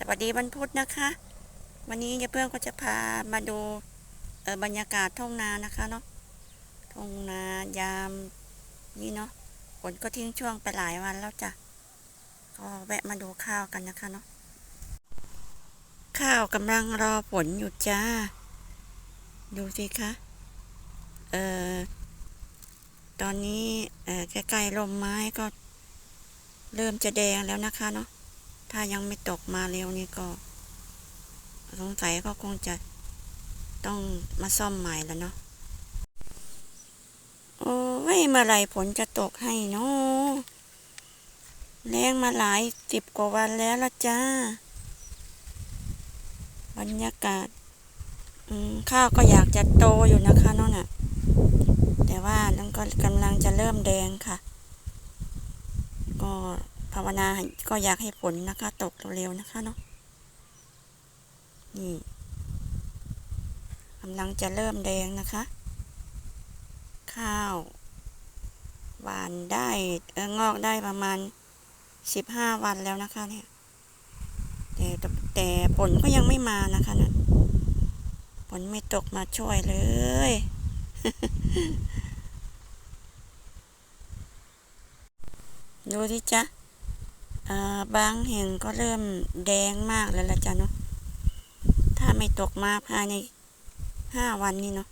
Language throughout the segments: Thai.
สวัสดีวันพุธนะคะ วันนี้เพื่อนก็จะพามาดูบรรยากาศท้องนานะคะเนาะท้องนายามนี่เนาะฝนก็ทิ้งช่วงไปหลายวันแล้วจ้ะก็แวะมาดูข้าวกันนะคะเนาะข้าวกำลังรอฝนอยู่จ้า ดูสิคะเอ่อตอนนี้ใกล้ๆลมไม้ก็เริ่มจะแดงแล้วนะคะเนาะ ถ้ายังไม่ตกมาเร็วนี่ก็สงสัยก็คงจะต้องมาซ่อมใหม่แล้วเนาะ โอ้ยเมื่อไหรฝนจะตกให้เนาะแรงมาหลายสิบกว่าวันแล้วละจ้า บรรยากาศข้าวก็อยากจะโตอยู่นะคะเนาะน่ะ แต่ว่านั่นก็กำลังจะเริ่มแดงค่ะ ก็ ภาวนาก็อยากให้ฝนนะคะ ตกเร็วๆนะคะเนาะนี่กำลังจะเริ่มแดงนะคะ ข้าวหวานได้เอองอกได้ประมาณสิบห้าวันแล้วนะคะเนี่ยแต่แต่ฝนก็ยังไม่มานะคะนี่ยฝนไม่ตกมาช่วยเลยดูที่จ๊ะ บางแห่งก็เริ่มแดงมากแล้วละจ้ะเนาะ ถ้าไม่ตกมาภายในห้าวันนี้เนาะ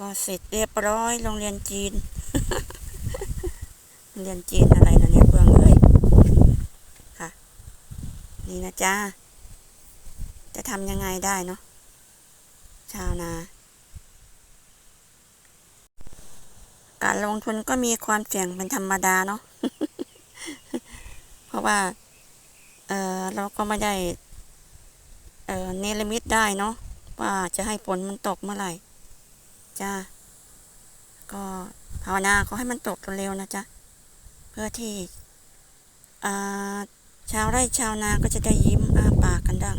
ก็เสร็จเรียบร้อยโรงเรียนจีน โรงเรียนจีนอะไรนะเนี่ยเพื่อนเอ้ยค่ะ นี่นะจ้า จะทำยังไงได้เนาะ ชาวนา การลงทุนก็มีความเสี่ยงเป็นธรรมดาเนาะ เพราะว่า เออเราก็ไม่ได้ เออเนรมิตได้เนาะว่าจะให้ฝนมันตกเมื่อไหร่จ้าก็ภาวนาขอให้มันตกเร็วๆนะจ๊ะเพื่อที่าชาวไร่ชาวนาก็จะได้ยิ้มอ้าปากกันดัง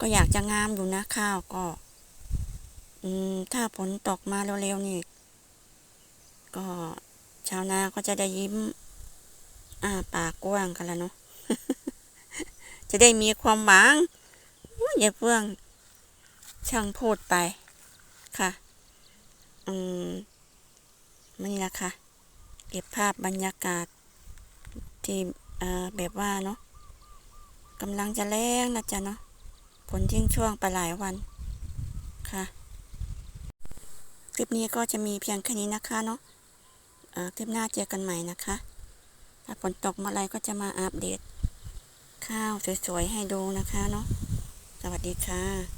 ก็อยากจะงามอยู่นะข้าวก็ถ้าฝนตกมาเร็วๆนี่ ก็ ชาวนาก็จะได้ยิ้มอ้าปากกว้างกันแล้วเนาะจะได้มีความหวังอย่าเพื่องช่างพูดไปค่ะอืมนี่ละค่ะ เก็บภาพบรรยากาศ ที่เอ่อแบบว่าเนาะกำลังจะแรงนะจ๊ะเนาะฝนทิ้งช่วงไปหลายวันค่ะ คลิปนี้ก็จะมีเพียงแค่นี้นะคะเนาะ คลิปหน้าเจอกันใหม่นะคะ ถ้าฝนตกเมื่อไรก็จะมาอัปเดต ข้าวสวยๆให้ดูนะคะเนาะ สวัสดีค่ะ